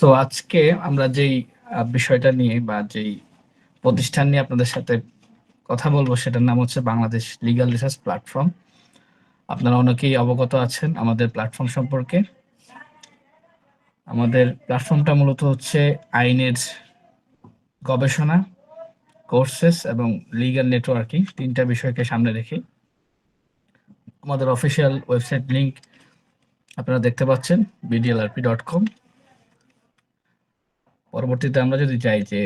So আজকে আমরা যেই বিষয়টা নিয়ে বা যেই প্রতিষ্ঠান নিয়ে আপনাদের সাথে কথা বলব সেটার নাম হচ্ছে বাংলাদেশ লিগ্যাল রিসার্চ প্ল্যাটফর্ম আপনারা অনেকেই অবগত আছেন আমাদের প্ল্যাটফর্ম সম্পর্কে। আমাদের প্ল্যাটফর্মটা মূলত হচ্ছে আইনের গবেষণা কোর্সেস এবং লিগ্যাল নেটওয়ার্কিং তিনটা বিষয়কে সামনে রেখে। আমাদের অফিসিয়াল ওয়েবসাইট লিংক আপনারা দেখতে পাচ্ছেন বিডিএলআরপি ডট কম পরবর্তীতে আমরা যদি যাই যে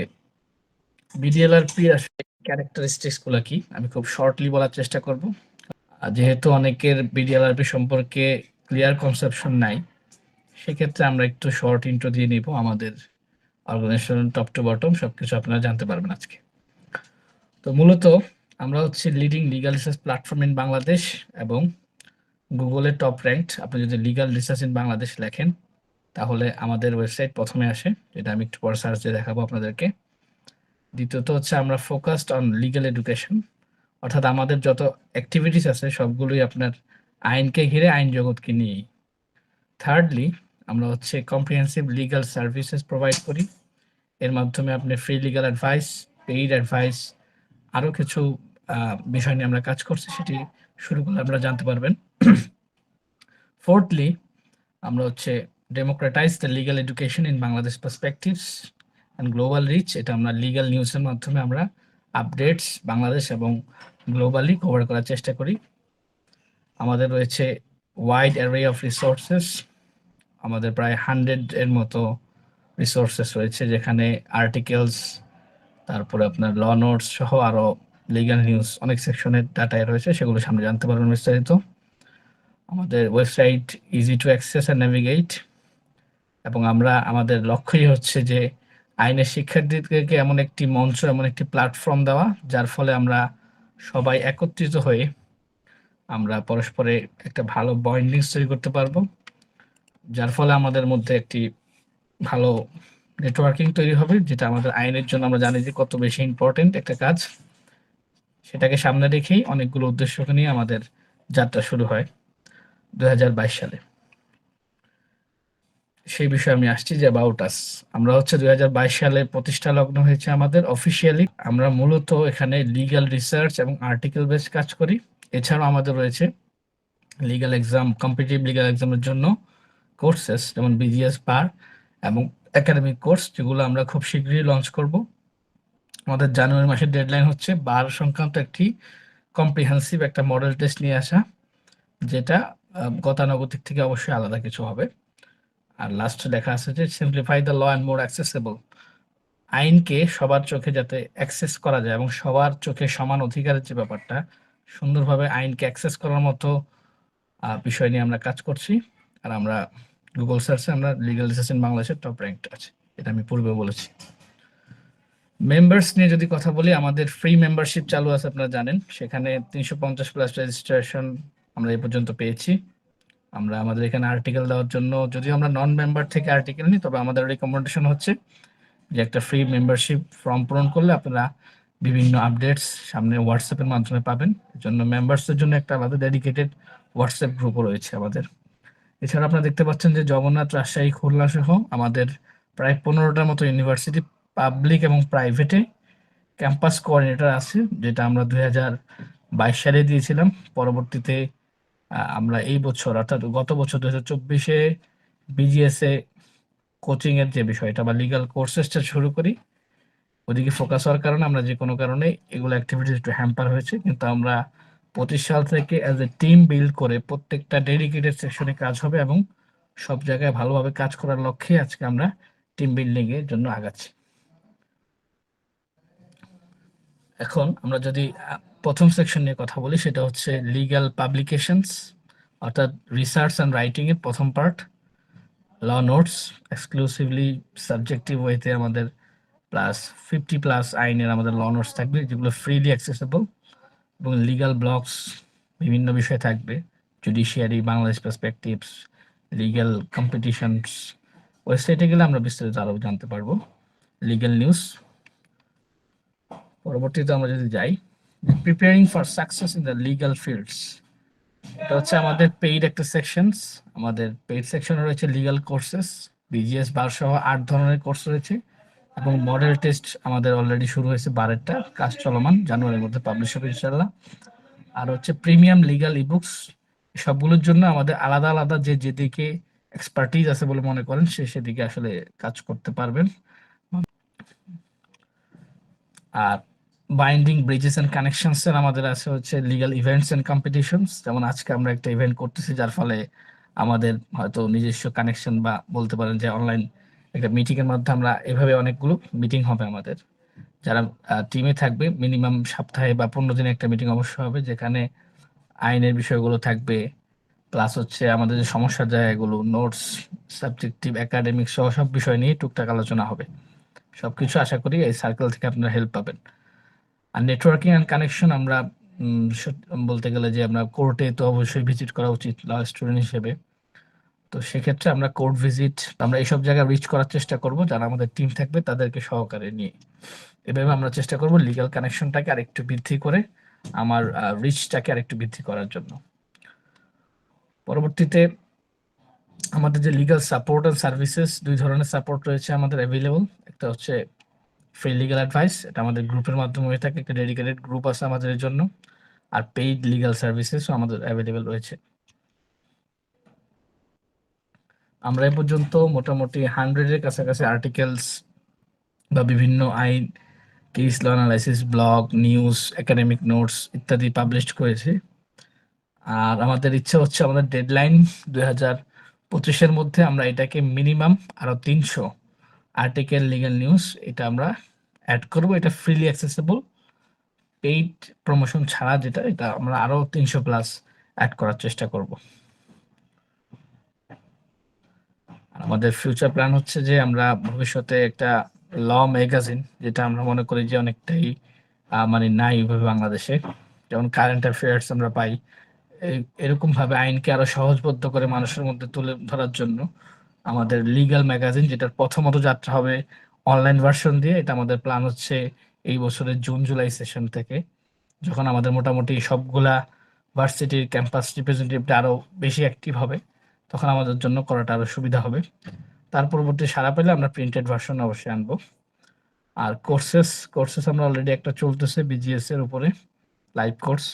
বিডিএলআরপি আসলে ক্যারেক্টারিস্টিক্সগুলো কি, আমি খুব শর্টলি বলার চেষ্টা করব। যেহেতু অনেকের বিডিএলআরপি সম্পর্কে ক্লিয়ার কনসেপশন নাই, সেক্ষেত্রে আমরা একটু শর্ট ইন্ট্রো দিয়ে নিব আমাদের অর্গানাইজেশন টপ টু বটম সবকিছু আপনারা জানতে পারবেন আজকে। তো মূলত আমরা হচ্ছে leading legal research platform in Bangladesh এবং গুগলের টপ র্যাঙ্কড আপনি যদি লিগাল রিসার্চ ইন বাংলাদেশ লেখেন তাহলে আমাদের ওয়েবসাইট প্রথমে আসে, যেটা আমি একটু পরে সার্চ দিয়ে দেখাবো আপনাদেরকে। দ্বিতীয়ত হচ্ছে আমরা ফোকাসড অন লিগাল এডুকেশন অর্থাৎ আমাদের যত অ্যাক্টিভিটিস আছে সবগুলোই আপনার আইনকে ঘিরে আইন জগৎকে নিয়েই। থার্ডলি আমরা হচ্ছে কম্প্রিহেন্সিভ লিগাল সার্ভিসেস প্রোভাইড করি। এর মাধ্যমে আপনি free legal advice paid advice আরও কিছু বিষয় নিয়ে আমরা কাজ করছি, সেটি শুরু করলে আপনারা জানতে পারবেন। ফোর্থলি আমরা হচ্ছে democratize the legal education in Bangladesh perspectives and global reach এটা আমরা লিগাল নিউজের মাধ্যমে আমরা আপডেটস বাংলাদেশ এবং গ্লোবালি কভার করার চেষ্টা করি। আমাদের রয়েছে ওয়াইড অ্যারে অফ রিসোর্সেস আমাদের প্রায় হান্ড্রেড এর মতো রিসোর্সেস রয়েছে যেখানে আর্টিকেলস তারপরে আপনার ল নোটস সহ আরও লিগাল নিউজ অনেক সেকশনের ডাটায় রয়েছে, সেগুলো সামনে জানতে পারবেন বিস্তারিত। আমাদের website easy to access and navigate এবং আমরা, আমাদের লক্ষ্যই হচ্ছে যে আইনের শিক্ষার্থীদেরকে এমন একটি মঞ্চ, এমন একটি প্ল্যাটফর্ম দেওয়া, যার ফলে আমরা সবাই একত্রিত হয়ে আমরা পরস্পরে একটা ভালো বন্ডিংস তৈরি করতে পারব, যার ফলে আমাদের মধ্যে একটি ভালো নেটওয়ার্কিং তৈরি হবে, যেটা আমাদের আইনের জন্য আমরা জানি যে কত বেশি ইম্পর্টেন্ট একটা কাজ। সেটাকে সামনে রেখেই অনেকগুলো উদ্দেশ্যকে নিয়ে আমাদের যাত্রা শুরু হয় দু হাজার বাইশ সালে। সেই বিষয়ে আমি আসছি যে অ্যাবাউট আস আমরা হচ্ছে দুই হাজার বাইশ সালে প্রতিষ্ঠা লগ্ন হয়েছে আমাদের অফিসিয়ালি আমরা মূলত এখানে লিগ্যাল রিসার্চ এবং আর্টিকেল বেস কাজ করি। এছাড়াও আমাদের রয়েছে লিগ্যাল এক্সাম কম্পিটিটিভ লিগাল এক্সামের জন্য কোর্সেস যেমন বিজিএস পার এবং একাডেমিক কোর্স যেগুলো আমরা খুব শীঘ্রই লঞ্চ করব। আমাদের জানুয়ারি মাসের ডেডলাইন হচ্ছে বার সংক্রান্ত একটি কম্প্রিহেন্সিভ একটা মডেল টেস্ট নিয়ে আসা, যেটা গতানুগতিক থেকে অবশ্যই আলাদা কিছু হবে। আর লাস্টে লেখা আছে যে simplify the law and more accessible আইনকে সবার চোখে যাতে অ্যাক্সেস করা যায় এবং সবার চোখে সমান অধিকারের যে ব্যাপারটা, সুন্দরভাবে আইনকে অ্যাক্সেস করার মতো বিষয় নিয়ে আমরা কাজ করছি। আর আমরা গুগল সার্চে আমরা লিগাল ইন বাংলাদেশের টপ র্যাঙ্কড আছে। এটা আমি পূর্বে বলেছি। মেম্বার্স নিয়ে যদি কথা বলি, আমাদের ফ্রি মেম্বারশিপ চালু আছে, আপনারা জানেন। সেখানে তিনশো পঞ্চাশ প্লাস রেজিস্ট্রেশন আমরা এ পর্যন্ত পেয়েছি। আমরা আমাদের এখানে আর্টিকেল দেওয়ার জন্য, যদিও আমরা নন মেম্বার থেকে আর্টিকেল নিই তবে আমাদের রেকমেন্ডেশন হচ্ছে যে একটা ফ্রি মেম্বারশিপ ফর্ম পূরণ করলে আপনারা বিভিন্ন আপডেটস সামনে হোয়াটসঅ্যাপের মাধ্যমে পাবেন। এর জন্য মেম্বার্সদের জন্য একটা আলাদা ডেডিকেটেড হোয়াটসঅ্যাপ গ্রুপও রয়েছে আমাদের। এছাড়া আপনারা দেখতে পাচ্ছেন যে জগন্নাথ রাজশাহী, খুলনা সহ আমাদের প্রায় পনেরোটার মতো ইউনিভার্সিটি পাবলিক এবং প্রাইভেটে ক্যাম্পাস কোঅর্ডিনেটর আছে, যেটা আমরা দুই হাজার বাইশ সালে দিয়েছিলাম। পরবর্তীতে আমরা এই বছর, অর্থাৎ গত বছর দু হাজার চব্বিশে বিজিএসএ কোচিং এর যে বিষয়টা বা লিগাল কোর্সেসটা শুরু করি, ওদিকে ফোকাস হওয়ার কারণে আমরা যে কোনো কারণে এগুলো অ্যাক্টিভিটিস একটু হ্যাম্পার হয়েছে। কিন্তু আমরা পঁচিশ সাল থেকে অ্যাজ এ টিম বিল্ড করে প্রত্যেকটা ডেডিকেটেড সেকশনে কাজ হবে এবং সব জায়গায় ভালোভাবে কাজ করার লক্ষ্যে আজকে আমরা টিম বিল্ডিং এর জন্য আগাচ্ছি। এখন আমরা যদি প্রথম সেকশন নিয়ে কথা বলি, সেটা হচ্ছে লিগ্যাল পাবলিকেশনস অর্থাৎ রিসার্চ অ্যান্ড রাইটিং এর প্রথম part law notes exclusively subjective ওয়েতে আমাদের প্লাস ফিফটি প্লাস আইনের আমাদের ল নোটস থাকবে, যেগুলো ফ্রিলি অ্যাক্সেসেবল এবং লিগ্যাল ব্লগস বিভিন্ন বিষয় থাকবে judiciary Bangladesh perspectives legal competitions ওয়েবসাইটে গেলে আমরা বিস্তারিত আরও জানতে পারব লিগ্যাল নিউজ পরবর্তীতে আমরা যদি যাই preparing for success in the legal fields এটা হচ্ছে আমাদের পেইড একটা সেকশনস আমাদের পেইড সেকশনে রয়েছে লিগ্যাল কোর্সেস বিজিএস বার সহ আট ধরনের কোর্স রয়েছে এবং মডেল টেস্ট আমাদের অলরেডি শুরু হয়েছে বারেরটা, কাজ চলমান, জানুয়ারির মধ্যে পাবলিশ হবে ইনশাল্লাহ আর হচ্ছে প্রিমিয়াম লিগাল ইবুকস সবগুলোর জন্য আমাদের আলাদা আলাদা যে যেদিকে এক্সপার্টিজ আছে বলে মনে করেন, সে সেদিকে আসলে কাজ করতে পারবেন। আর বাইন্ডিং ব্রিজেস এন্ড কানেকশনস এর আমাদের আছে হচ্ছে লিগাল ইভেন্টস এন্ড কম্পিটিশনস যেমন আজকে আমরা একটা ইভেন্ট করতেছি, যার ফলে আমাদের হয়তো নিজস্ব কানেকশন বা বলতে পারেন যে অনলাইন একটা মিটিং এর মাধ্যমে আমরা এভাবে অনেকগুলো মিটিং হবে আমাদের। যারা টিমে থাকবে মিনিমাম সপ্তাহে বা পনেরো দিনে একটা মিটিং অবশ্যই হবে, যেখানে আইনের বিষয়গুলো থাকবে প্লাস হচ্ছে আমাদের যে সমস্যার জায়গাগুলো নোটস সাবজেক্টিভ একাডেমিক সহ সব বিষয় নিয়ে টুকটাক আলোচনা হবে। সবকিছু আশা করি এই সার্কেল থেকে আপনারা হেল্প পাবেন। আর নেটওয়ার্কিং অ্যান্ড কানেকশন আমরা বলতে গেলে যে আমরা কোর্টে তো অবশ্যই ভিজিট করা উচিত ল স্টুডেন্ট হিসেবে। তো সেক্ষেত্রে আমরা কোর্ট ভিজিট আমরা এইসব জায়গায় রিচ করার চেষ্টা করব, যারা আমাদের টিম থাকবে তাদেরকে সহকারে নিয়ে। এভাবে আমরা চেষ্টা করব লিগাল কানেকশনটাকে আরেকটু বৃদ্ধি করে, আমার রিচটাকে আরেকটু বৃদ্ধি করার জন্য। পরবর্তীতে আমাদের যে লিগাল সাপোর্ট অ্যান্ড সার্ভিসেস দুই ধরনের সাপোর্ট রয়েছে আমাদের অ্যাভেলেবল একটা হচ্ছে ফ্রি লিগাল অ্যাডভাইস এটা আমাদের গ্রুপের মাধ্যমে হয়ে থাকে, একটা ডেডিকেটেড গ্রুপ আছে আমাদের জন্য, আর পেইড লিগাল সার্ভিসেসও আমাদের অ্যাভেলেবেল রয়েছে। আমরা এ পর্যন্ত মোটামুটি হান্ড্রেডের কাছাকাছি আর্টিকেলস বা বিভিন্ন আইন case law analysis blog news academic notes ইত্যাদি পাবলিশ করেছি। আর আমাদের ইচ্ছা হচ্ছে, আমাদের ডেডলাইন দুই হাজার পঁচিশের মধ্যে আমরা এটাকে মিনিমাম আরও তিনশো আর্টিকেল লিগাল নিউজ এটা আমরা অ্যাড করব। এটা ফ্রিলি অ্যাক্সেসেবল পেইড প্রমোশন ছাড়া যেটা, এটা আমরা আরও তিনশো প্লাস অ্যাড করার চেষ্টা করব। আমাদের ফিউচার প্ল্যান হচ্ছে যে আমরা ভবিষ্যতে একটা ল ম্যাগাজিন যেটা আমরা মনে করি যে অনেকটাই মানে নাই ওইভাবে বাংলাদেশে। যেমন কারেন্ট অ্যাফেয়ার্স আমরা পাই। এরকম ভাবে আইনকে আরও সহজবদ্ধ করে মানুষের মধ্যে তুলে ধরার জন্য আমাদের লিগাল ম্যাগাজিন যেটার প্রথমত যাত্রা হবে অনলাইন ভার্সন দিয়ে। এটা আমাদের প্ল্যান হচ্ছে এই বছরের জুন জুলাই সেশন থেকে। যখন আমাদের মোটামুটি সবগুলা ভার্সিটির ক্যাম্পাস রিপ্রেজেন্টেটিভটা আরও বেশি অ্যাক্টিভ হবে, তখন আমাদের জন্য করাটা আরও সুবিধা হবে। তার পরবর্তী সারা পেলে আমরা প্রিন্টেড ভার্সন অবশ্যই আনব। আর কোর্সেস কোর্সেস আমরা অলরেডি একটা চলতেছে বিজিএস এর উপরে লাইভ কোর্স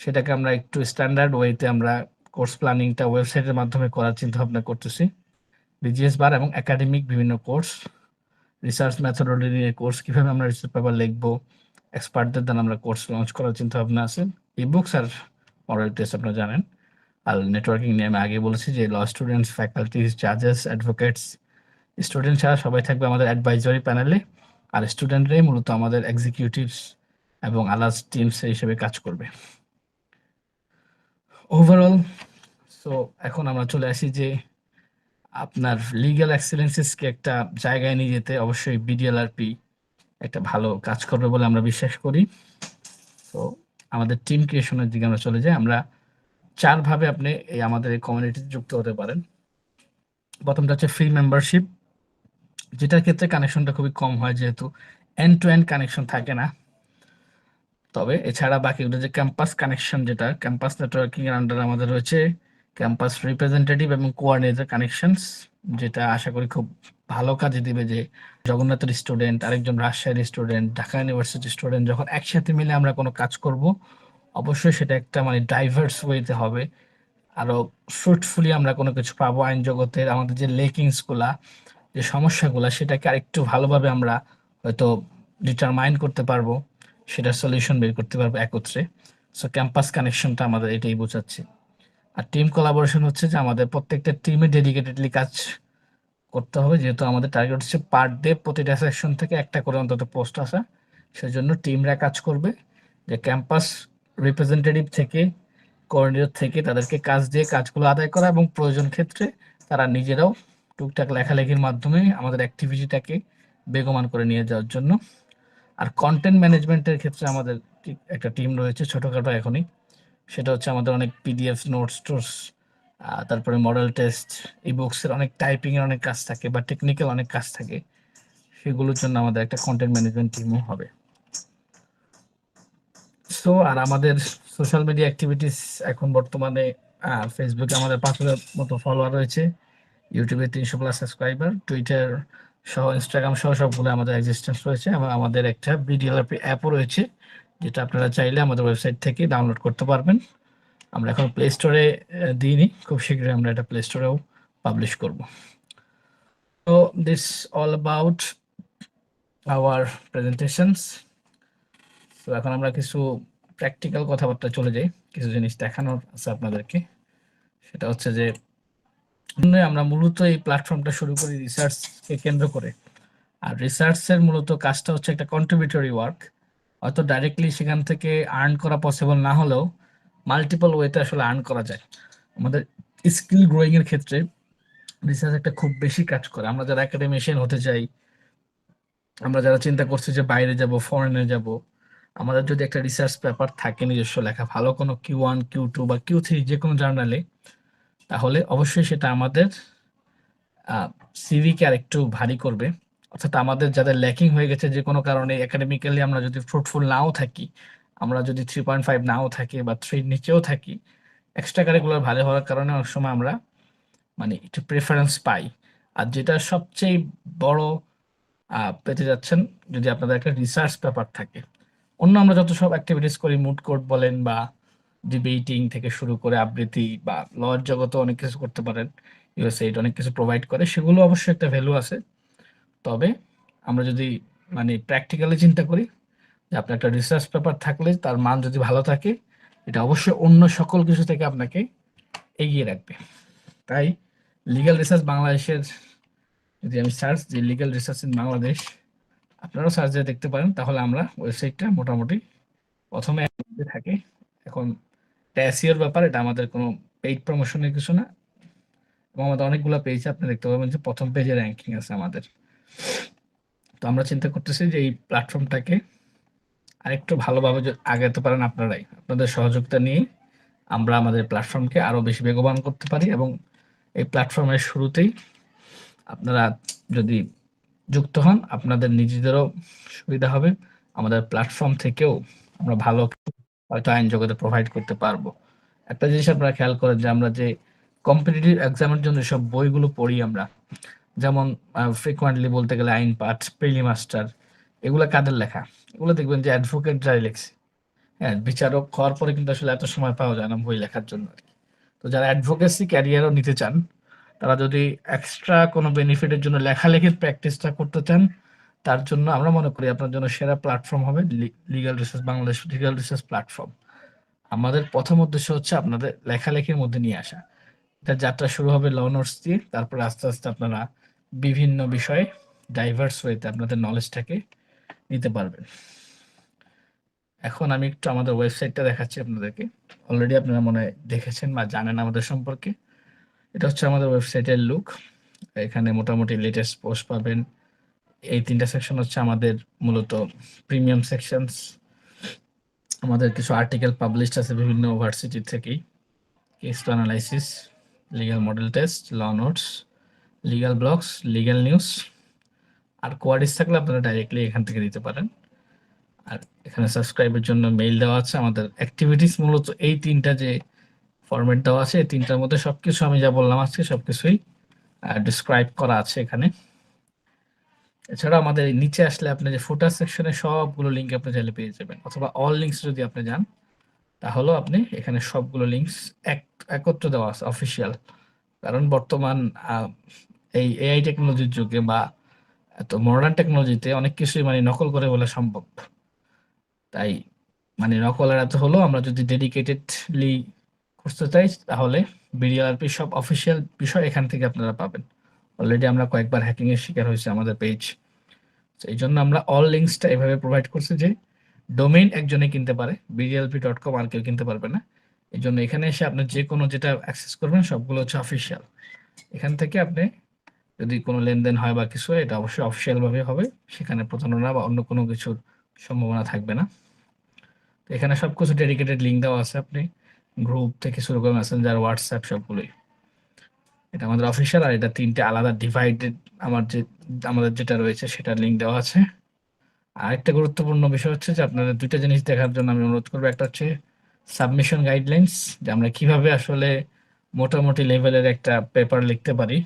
সেটাকে আমরা একটু স্ট্যান্ডার্ড ওয়েতে আমরা কোর্স প্ল্যানিংটা ওয়েবসাইটের মাধ্যমে করার চিন্তা ভাবনা করতেছি। বিজিএস বার এবং একাডেমিক বিভিন্ন কোর্স রিসার্চ মেথোডোলজি নিয়ে কোর্স কীভাবে আমরা রিসার্চ পেপার লিখব এক্সপার্টদের দ্বারা আমরা কোর্স লঞ্চ করার চিন্তা ভাবনা আছে। ই বুকস আর মডেল টেস্ট আপনারা জানেন। আর নেটওয়ার্কিং নিয়ে আমি আগে বলেছি যে ল স্টুডেন্টস ফ্যাকাল্টিজ জাজেস অ্যাডভোকেটস স্টুডেন্ট ছাড়া সবাই থাকবে আমাদের অ্যাডভাইজারি প্যানেলে আর স্টুডেন্টরাই মূলত আমাদের এক্সিকিউটিভস এবং আলাস টিমস হিসেবে কাজ করবে। ওভারঅল সো এখন আমরা চলে আসি যে আপনার লিগ্যাল এক্সেলেন্সেসকে একটা জায়গায় নিয়ে যেতে অবশ্যই বিডিএলআরপি একটা ভালো কাজ করবে বলে আমরা বিশ্বাস করি। তো আমাদের টিম ক্রিয়েশনের দিকে আমরা চলে যাই। আমরা চারভাবে আপনি এই আমাদের এই কমিউনিটিতে যুক্ত হতে পারেন। প্রথমটা হচ্ছে ফ্রি মেম্বারশিপ যেটার ক্ষেত্রে কানেকশনটা খুবই কম হয় যেহেতু এন্ড টু এন্ড কানেকশন থাকে না। তবে এছাড়া বাকিগুলো যে ক্যাম্পাস কানেকশন যেটা ক্যাম্পাস নেটওয়ার্কিং এর আন্ডারে আমাদের রয়েছে। ক্যাম্পাস রিপ্রেজেন্টেটিভ এবং কোঅর্ডিনেটর কানেকশনস যেটা আশা করি খুব ভালো কাজে দিবে যে জগন্নাথের স্টুডেন্ট আরেকজন রাজশাহীর স্টুডেন্ট ঢাকা ইউনিভার্সিটির স্টুডেন্ট যখন একসাথে মিলে আমরা কোনো কাজ করব, অবশ্যই সেটা একটা মানে ডাইভার্স ওয়েতে হবে। আরও ফ্রুটফুলি আমরা কোনো কিছু পাবো আইন জগতের, আমাদের যে লেকিংসগুলা, যে সমস্যাগুলা, সেটাকে আরেকটু ভালোভাবে আমরা হয়তো ডিটারমাইন করতে পারব, সেটার সলিউশন বের করতে পারব একত্রে। সো ক্যাম্পাস কানেকশনটা আমাদের এটাই বোঝাচ্ছে। আর টিম কোলাবোরেশন হচ্ছে যে আমাদের প্রত্যেকটা টিমে ডেডিকেটেডলি কাজ করতে হবে। যেহেতু আমাদের টার্গেট হচ্ছে পার ডে প্রতিটা সেকশন থেকে একটা করে অন্তত পোস্ট আসা। সেজন্য টিমরা কাজ করবে। যে ক্যাম্পাস রিপ্রেজেন্টেটিভ থেকে কোঅর্ডিনেটর থেকে তাদেরকে কাজ দিয়ে কাজগুলো আদায় করা এবং প্রয়োজন ক্ষেত্রে তারা নিজেরাও টুকটাক লেখালেখির মাধ্যমে আমাদের অ্যাক্টিভিটিটাকে বেগমান করে নিয়ে যাওয়ার জন্য। আর কন্টেন্ট ম্যানেজমেন্টের ক্ষেত্রে আমাদের একটা টিম রয়েছে ছোটখাটো এখনই। সেটা হচ্ছে আমাদের অনেক পিডিএফ নোটস টোটস তারপরে মডেল টেস্ট এই বুকসের অনেক টাইপিং এর অনেক কাজ থাকে বা টেকনিক্যাল অনেক কাজ থাকে। সেগুলোর জন্য আমাদের একটা কন্টেন্ট ম্যানেজমেন্ট টিমও হবে। সো আর আমাদের সোশ্যাল মিডিয়া অ্যাক্টিভিটিস এখন বর্তমানে ফেসবুকে আমাদের পাঁচ হাজার মতো ফলোয়ার রয়েছে। ইউটিউবে তিনশো প্লাস সাবস্ক্রাইবার টুইটার সহ ইনস্টাগ্রাম সহ সবগুলো আমাদের এক্সিস্টেন্স রয়েছে এবং আমাদের একটা ভিডিওগ্রাফি অ্যাপও রয়েছে। যেটা আপনারা চাইলে আমাদের ওয়েবসাইট থেকে ডাউনলোড করতে পারবেন। আমরা এখন প্লে স্টোরে দিইনি। খুব শীঘ্রই আমরা এটা প্লে স্টোরেও পাবলিশ করব। তো this all about our presentations তো এখন আমরা কিছু প্র্যাকটিক্যাল কথাবার্তা চলে যাই। কিছু জিনিস দেখানোর আছে আপনাদেরকে। সেটা হচ্ছে যে আমরা মূলত এই প্ল্যাটফর্মটা শুরু করি রিসার্চকে কেন্দ্র করে। আর রিসার্চের মূলত কাজটা হচ্ছে একটা কন্ট্রিবিউটরি ওয়ার্ক হয়তো ডাইরেক্টলি সেখান থেকে আর্ন করা পসিবল না হলেও মাল্টিপল ওয়েতে আসলে আর্ন করা যায়। আমাদের স্কিল গ্রোয়িং এর ক্ষেত্রে রিসার্চ একটা খুব বেশি কাজ করে। আমরা যারা একাডেমিশিয়ান হতে চাই, আমরা যারা চিন্তা করছি যে বাইরে যাব ফরেনে যাব, আমাদের যদি একটা রিসার্চ পেপার থাকে, নিজস্ব লেখা, ভালো কোনো কিউ ওয়ান কিউ টু বা কিউ থ্রি যে কোনো জার্নালে তাহলে অবশ্যই সেটা আমাদের সিভিকে আর একটু ভারী করবে। অর্থাৎ আমাদের যাদের ল্যাকিং হয়ে গেছে যে কোনো কারণে একাডেমিক্যালি আমরা যদি ফ্রুটফুল নাও থাকি, আমরা যদি থ্রি পয়েন্ট ফাইভ নাও থাকি বা থ্রির নিচেও থাকি এক্সট্রা কারিকুলার ভালো হওয়ার কারণে অনেক সময় আমরা মানে একটু প্রেফারেন্স পাই। আর যেটা সবচেয়ে বড় পেতে যাচ্ছেন যদি আপনাদের একটা রিসার্চ পেপার থাকে, অন্য আমরা যত সব অ্যাক্টিভিটিস করি মুড কোর্ট বলেন বা ডিবেটিং থেকে শুরু করে আবৃত্তি বা লর জগতে অনেক কিছু করতে পারেন ইউএসএইড অনেক কিছু প্রোভাইড করে, সেগুলো অবশ্যই একটা ভ্যালু আছে। তবে আমরা যদি মানে প্র্যাকটিক্যালি চিন্তা করি যে আপনার একটা রিসার্চ পেপার থাকলে তার মান যদি ভালো থাকে, এটা অবশ্যই অন্য সকল কিছু থেকে আপনাকে এগিয়ে রাখবে। তাই লিগ্যাল রিসার্চ বাংলাদেশের, যদি আমি সার্চ যে লিগাল রিসার্চ ইন বাংলাদেশ আপনারাও সার্চ দিয়ে দেখতে পারেন, তাহলে আমরা ওয়েবসাইটটা মোটামুটি প্রথমে থাকে। এখন ট্যাসিওর ব্যাপার, এটা আমাদের কোনো পেইড প্রমোশনের কিছু না। এবং আমাদের অনেকগুলো পেজ আপনি দেখতে পাবেন যে প্রথম পেজে র্যাঙ্কিং আছে আমাদের। তো আমরা চিন্তা করতেছি যে এই প্ল্যাটফর্মটাকে আরেকটু ভালোভাবে আগাতে পারেন আপনারাই। আপনাদের সহযোগিতা নিয়ে আমরা আমাদের প্ল্যাটফর্মকে আরও বেশি বেগবান করতে পারি এবং এই প্ল্যাটফর্মের শুরুতেই আপনারা যদি যুক্ত হন, আপনাদের নিজেদেরও সুবিধা হবে। আমাদের প্ল্যাটফর্ম থেকেও আমরা ভালো হয়তো আইন জগতে প্রোভাইড করতে পারব। একটা জিনিস আপনারা খেয়াল করেন যে আমরা যে কম্পিটিটিভ এক্সামের জন্য সব বইগুলো পড়ি আমরা যেমন ফ্রিকোয়েন্টলি বলতে গেলে আইন পাঠ প্রিলি মাস্টার এগুলো কাদের লেখা? এগুলো দেখবেন যে অ্যাডভোকেট যাই লেখছে। হ্যাঁ বিচারক হওয়ার পরে কিন্তু আসলে এত সময় পাওয়া যায় না বই লেখার জন্য তো যারা অ্যাডভোকেসি ক্যারিয়ারও নিতে চান, তারা যদি এক্সট্রা কোনো বেনিফিটের জন্য লেখালেখির প্র্যাকটিসটা করতে চান, তার জন্য আমরা মনে করি আপনার জন্য সেরা প্ল্যাটফর্ম হবে legal research Bangladesh legal research platform আমাদের প্রথম উদ্দেশ্য হচ্ছে আপনাদের লেখালেখির মধ্যে নিয়ে আসা। এটা যাত্রা শুরু হবে ল নোটস দিয়ে, তারপর আস্তে আস্তে আপনারা বিভিন্ন বিষয়ে ডাইভার্স ওয়েতে আপনাদের নলেজটাকে নিতে পারবেন। এখন আমি একটু আমাদের ওয়েবসাইটটা দেখাচ্ছি আপনাদেরকে। অলরেডি আপনারা মনে দেখেছেন বা জানেন আমাদের সম্পর্কে। এটা হচ্ছে আমাদের ওয়েবসাইটের লুক এখানে মোটামুটি লেটেস্ট পোস্ট পাবেন। এই তিনটা সেকশন হচ্ছে আমাদের মূলত প্রিমিয়াম সেকশনস আমাদের কিছু আর্টিকেল পাবলিশড আছে বিভিন্ন ইউনিভার্সিটি থেকেই। Case analysis legal model test law notes legal blogs legal news আর কোয়ারিজ থাকলে আপনারা ডাইরেক্টলি এখান থেকে দিতে পারেন। আর এখানে সাবস্ক্রাইবের জন্য মেইল দেওয়া আছে। আমাদের অ্যাক্টিভিটিস মূলত এই তিনটা যে ফরম্যাট দেওয়া আছে, এই তিনটার মধ্যে সব কিছু আমি যা বললাম আজকে সবকিছুই ডিসক্রাইব করা আছে এখানে। এছাড়া আমাদের নিচে আসলে আপনি যে ফুটার সেকশনে সবগুলো লিঙ্ক আপনি চাইলে পেয়ে যাবেন। অথবা অল লিঙ্কস যদি আপনি যান, তাহলেও আপনি এখানে সবগুলো লিঙ্কস এক, একত্র দেওয়া আছে অফিসিয়াল কারণ বর্তমান এই এআই টেকনোলজির যুগে বা এত মডার্ন টেকনোলজিতে অনেক কিছুই মানে নকল করে বলা সম্ভব। তাই মানে নকল এড়াতে হলো আমরা যদি ডেডিকেটেডলি করতে চাই, তাহলে বিডিআরপি সব অফিসিয়াল বিষয় এখান থেকে আপনারা পাবেন। অলরেডি আমরা কয়েকবার হ্যাকিং এর শিকার হয়েছে আমাদের পেজ এই জন্য আমরা অল লিঙ্কসটা এভাবে প্রোভাইড করছি যে ডোমেইন একজনে কিনতে পারে বিডিএলপি ডট কম আর কেউ কিনতে পারবে না। এই জন্য এখানে এসে আপনি যে কোনো যেটা অ্যাক্সেস করবেন সবগুলো হচ্ছে অফিসিয়াল এখান থেকে আপনি যদি কোনো লেনদেন হয় বা কিছু, এটা অবশ্যই অফিসিয়াল ভাবে হবে। সেখানে প্রতারণা বা অন্য কোনো কিছুর সম্ভাবনা থাকবে না। তো এখানে সবকিছু ডেডিকেটেড লিঙ্ক দেওয়া আছে আপনি। গ্রুপ থেকে শুরু করে মেসেঞ্জার হোয়াটসঅ্যাপ সবগুলোই। এটা আমাদের অফিসিয়াল আর এটা তিনটে আলাদা ডিভাইডেড আমার যে, আমাদের যেটা রয়েছে সেটার লিঙ্ক দেওয়া আছে। আরেকটা গুরুত্বপূর্ণ বিষয় হচ্ছে যে আপনাদের দুইটা জিনিস দেখার জন্য আমি অনুরোধ করব। একটা হচ্ছে সাবমিশন গাইডলাইন্স, যে আমরা কীভাবে আসলে মোটামুটি লেভেলের একটা পেপার লিখতে পারি,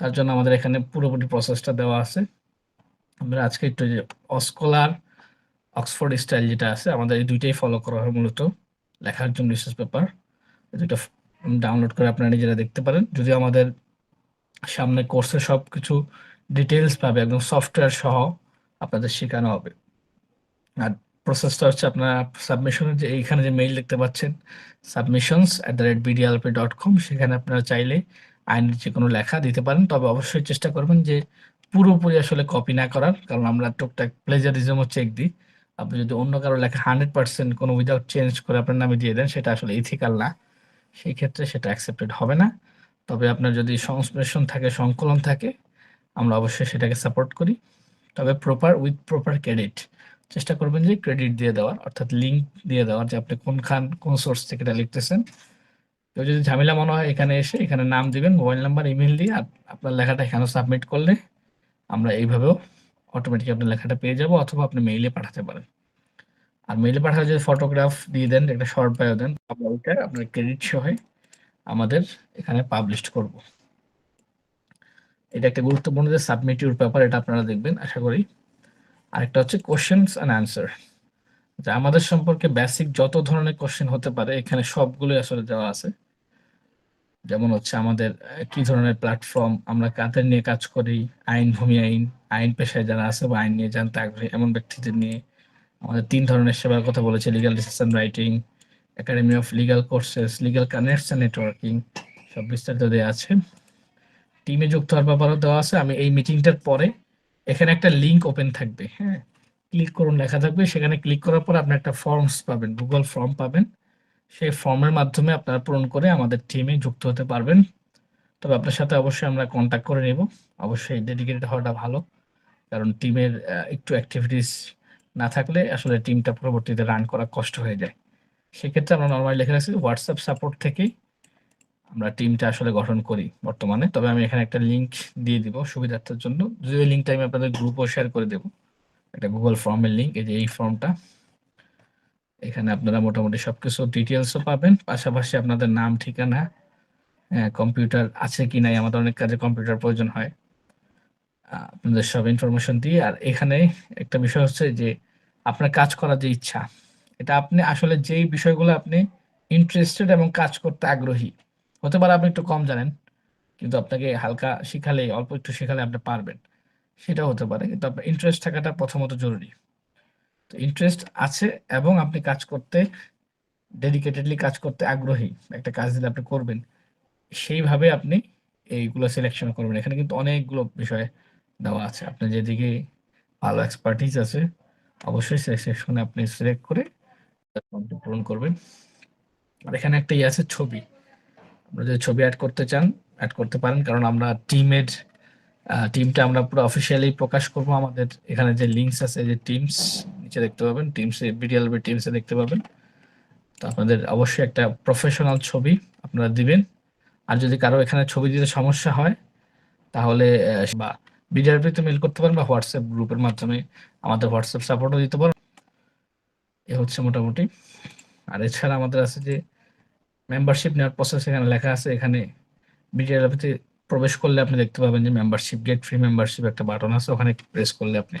তার জন্য আমাদের এখানে পুরোপুরি প্রসেসটা দেওয়া আছে। আমরা আজকে একটু যে অস্কলার অক্সফোর্ড স্টাইল যেটা আছে, আমাদের এই দুইটাই ফলো করা হয় মূলত, লেখার জন্য রিসার্চ পেপার দুইটা ডাউনলোড করে আপনারা নিজেরা দেখতে পারেন। যদি আমাদের সামনে কোর্সে সব কিছু ডিটেলস পাবে, একদম সফটওয়্যার সহ আপনাদের শেখানো হবে। আর প্রসেসটা হচ্ছে আপনার সাবমিশনের যে এইখানে যে মেইল দেখতে পাচ্ছেন submissions at the rate BDLP dot com সেখানে আপনারা চাইলে আইনের যে কোনো লেখা দিতে পারেন। তবে অবশ্যই চেষ্টা করবেন যে পুরোপুরি আসলে কপি না করার, কারণ আমরা টুকটাক প্লেজারিজমও চেক দিই। আপনি যদি অন্য কারও লেখা হান্ড্রেড পার্সেন্ট কোনো উইদাউট চেঞ্জ করে আপনার নামে দিয়ে দেন, সেটা আসলে ইথিক্যাল না। সেই ক্ষেত্রে সেটা অ্যাকসেপ্টেড হবে না। তবে আপনার যদি সংশ্লেষণ থাকে, সংকলন থাকে, আমরা অবশ্যই সেটাকে সাপোর্ট করি। তবে প্রপার উইথ প্রপার ক্রেডিট চেষ্টা করবেন যে ক্রেডিট দিয়ে দেওয়ার, অর্থাৎ লিঙ্ক দিয়ে দেওয়ার যে আপনি কোনখান, কোন সোর্স থেকে এটা লিখতেছেন। কেউ যদি ঝামেলা মনে হয় এখানে এসে, এখানে নাম দিবেন মোবাইল নাম্বার ইমেল দিয়ে আপনার লেখাটা এখানে সাবমিট করলে আমরা এইভাবেও অটোমেটিক আপনার লেখাটা পেয়ে যাব, অথবা আপনি মেইলে পাঠাতে পারেন। আর মেইলে পাঠালে যদি ফটোগ্রাফ দিয়ে দেন, একটা শর্ট বায়ো দেন, আমরা ওইটা আপনার ক্রেডিট সহ আমাদের এখানে পাবলিশ করব। এটা একটা গুরুত্বপূর্ণ যে সাবমিট ইউর পেপার এটা আপনারা দেখবেন, আশা করি। আরেকটা হচ্ছে কোশ্চেন্স অ্যান্ড অ্যান্সার যে আমাদের সম্পর্কে বেসিক যত ধরনের কোশ্চেন হতে পারে, এখানে সবগুলোই আসলে দেওয়া আছে। যেমন হচ্ছে আমাদের কি ধরনের প্ল্যাটফর্ম আমরা কাদের নিয়ে কাজ করি, আইন, ভূমি আইন আইন পেশায় যারা আছে বা আইন নিয়ে জানতে আগ্রহী, এমন ব্যক্তিদের নিয়ে। আমাদের তিন ধরনের সেবার কথা বলেছে legal decision writing academy of legal courses legal connects networking সব বিস্তারিত দেওয়া আছে। টিমে যুক্ত হওয়ার ব্যাপারও দেওয়া আছে। আমি এই মিটিংটার পরে এখানে একটা লিঙ্ক ওপেন থাকবে হ্যাঁ? ক্লিক করুন, লেখা থাকবে। সেখানে ক্লিক করার পর আপনি একটা ফর্মস পাবেন গুগল ফর্ম পাবেন। সেই ফর্মের মাধ্যমে আপনারা পূরণ করে আমাদের টিমে যুক্ত হতে পারবেন। তবে আপনার সাথে অবশ্যই আমরা কন্ট্যাক্ট করে নেব। অবশ্যই ডেডিকেটেড হওয়াটা ভালো। কারণ টিমের একটু অ্যাক্টিভিটিস না থাকলে আসলে টিমটা পরবর্তীতে রান করা কষ্ট হয়ে যায়। সেক্ষেত্রে আমরা নর্মালি লেখা রাখছি হোয়াটসঅ্যাপ সাপোর্ট থেকেই। আমরা টিমটা আসলে গঠন করি বর্তমানে। তবে আমি এখানে একটা লিঙ্ক দিয়ে দিব সুবিধার্থের জন্য। যদি ওই লিঙ্কটা আমি আপনাদের গ্রুপও শেয়ার করে দেব, একটা গুগল ফর্মের লিঙ্ক এই যে এই ফর্মটা এখানে আপনারা মোটামুটি সবকিছু ডিটেলসও পাবেন। পাশাপাশি আপনাদের নাম, ঠিকানা কম্পিউটার আছে কি নাই, আমাদের অনেক কাজে কম্পিউটার প্রয়োজন হয়। আপনাদের সব ইনফরমেশন দিয়ে। আর এখানে একটা বিষয় হচ্ছে যে, আপনার কাজ করার যে ইচ্ছা, এটা আপনি আসলে যেই বিষয়গুলো আপনি ইন্টারেস্টেড এবং কাজ করতে আগ্রহী হতে পারে আপনি একটু কম জানেন, কিন্তু আপনাকে হালকা শিখালে, অল্প একটু শেখালে আপনি পারবেন। সেটা হতে পারে, কিন্তু আপনার ইন্টারেস্ট থাকাটা প্রথমত জরুরি। তো ইন্টারেস্ট আছে এবং আপনি কাজ করতে ডেডিকেটেডলি কাজ করতে আগ্রহী একটা কাজ দিলে আপনি করবেন, সেইভাবে আপনি এইগুলো সিলেকশন করবেন। এখানে কিন্তু অনেকগুলো বিষয় দেওয়া আছে। আপনার যেদিকে ভালো এক্সপার্টিস আছে, অবশ্যই সেকশনে আপনি সিলেক্ট করে পূরণ করবেন। আর এখানে একটা ইয়ে আছে ছবি। আপনারা যদি ছবি অ্যাড করতে চান অ্যাড করতে পারেন। কারণ আমরা টিমের টিমটা আমরা পুরো অফিসিয়ালি প্রকাশ করব। আমাদের এখানে যে লিঙ্কস আছে, যে টিমস নিচে দেখতে পাবেন। টিমসে বিডিএল টিমসে দেখতে পাবেন। তো আপনাদের অবশ্যই একটা প্রফেশনাল ছবি আপনারা দিবেন। আর যদি কারও এখানে ছবি দিতে সমস্যা হয়, তাহলে বা বিডিআরপিতে মেল করতে পারেন বা হোয়াটসঅ্যাপ গ্রুপের মাধ্যমে আমাদের হোয়াটসঅ্যাপ সাপোর্টও দিতে পারেন এ হচ্ছে মোটামুটি। আর এছাড়া আমাদের আছে যে মেম্বারশিপ নেওয়ার প্রসেস এখানে লেখা আছে। এখানে বিডিআরপিতে প্রবেশ করলে আপনি দেখতে পাবেন যে মেম্বারশিপ গেট ফ্রি মেম্বারশিপ একটা বাটন আছে। ওখানে প্রেস করলে আপনি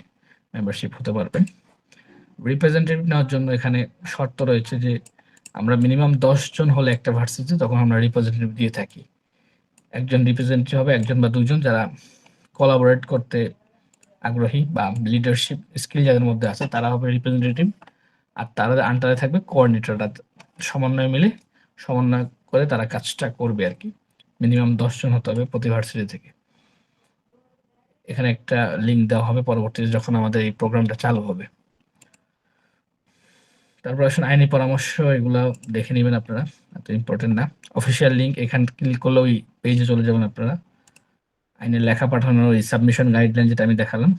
মেম্বারশিপ হতে পারবেন। রিপ্রেজেন্টেটিভ নেওয়ার জন্য এখানে শর্ত রয়েছে যে আমরা মিনিমাম জন হলে একটা ভার্সিটি তখন আমরা রিপ্রেজেন্টেটিভ দিয়ে থাকি। একজন রিপ্রেজেন্টেটিভ হবে একজন বা দুজন যারা কোলাবোরেট করতে আগ্রহী বা লিডারশিপ স্কিল যাদের মধ্যে আছে, তারা হবে রিপ্রেজেন্টেটিভ আর তারা আন্ডারে থাকবে কোঅর্ডিনেটররা সমন্বয় মিলে সমন্বয় করে তারা কাজটা করবে আর কি। মিনিমাম দশজন হতে হবে প্রতি ভার্সিটি থেকে। এখানে একটা লিঙ্ক দেওয়া হবে পরবর্তীতে যখন আমাদের এই প্রোগ্রামটা চালু হবে। তারপর আসুন আইনি পরামর্শ, এগুলো দেখে নেবেন আপনারা। এত ইম্পর্টেন্ট না। অফিসিয়াল লিঙ্ক এখান ক্লিক করলে ওই পেজে চলে যাবেন আপনারা। আইনের লেখা পাঠানোর ওই সাবমিশন গাইডলাইন যেটা আমি দেখালাম।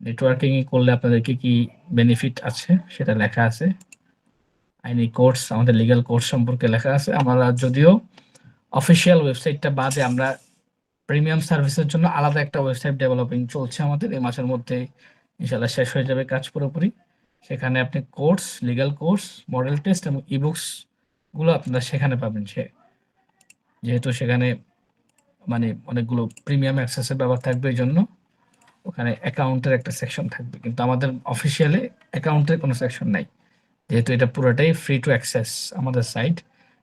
নেটওয়ার্কিং করলে আপনাদের কি কি বেনিফিট আছে সেটা লেখা আছে। আইনি কোর্স আমাদের লিগাল কোর্স সম্পর্কে লেখা আছে। আমরা যদিও অফিসিয়াল ওয়েবসাইটটা বাদে আমরা প্রিমিয়াম সার্ভিসের জন্য আলাদা একটা ওয়েবসাইট ডেভেলপিং চলছে আমাদের। এই মাসের মধ্যে ইনশাল্লাহ শেষ হয়ে যাবে কাজ পুরোপুরি। সেখানে আপনি course legal course model test এবং ইবুকসগুলো আপনারা সেখানে পাবেন। সে যেহেতু সেখানে মানে অনেকগুলো প্রিমিয়াম অ্যাক্সেসের ব্যাপার থাকবে এই জন্য ওখানে অ্যাকাউন্টের একটা সেকশন থাকবে। কিন্তু আমাদের অফিসিয়ালে অ্যাকাউন্টের কোনো সেকশন নাই। যেহেতু এটা পুরোটাই ফ্রি টু অ্যাক্সেস আমাদের সাইট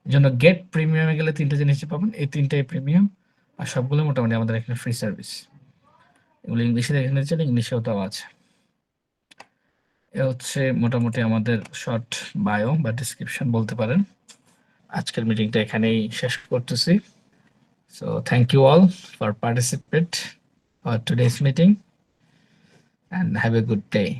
জন্য গেট প্রিমিয়ামে গেলে তিনটে জিনিসই পাবেন। এই তিনটাই প্রিমিয়াম আর সবগুলো মোটামুটি আমাদের এখানে ফ্রি সার্ভিস এগুলো ইংলিশে দেখে নিয়েছেন ইংলিশেও দেওয়া আছে। এ হচ্ছে মোটামুটি আমাদের শর্ট বায়ো বা ডিসক্রিপশন বলতে পারেন। আজকের মিটিংটা এখানেই শেষ করতেছি। So thank you all for participate for today's meeting and have a good day.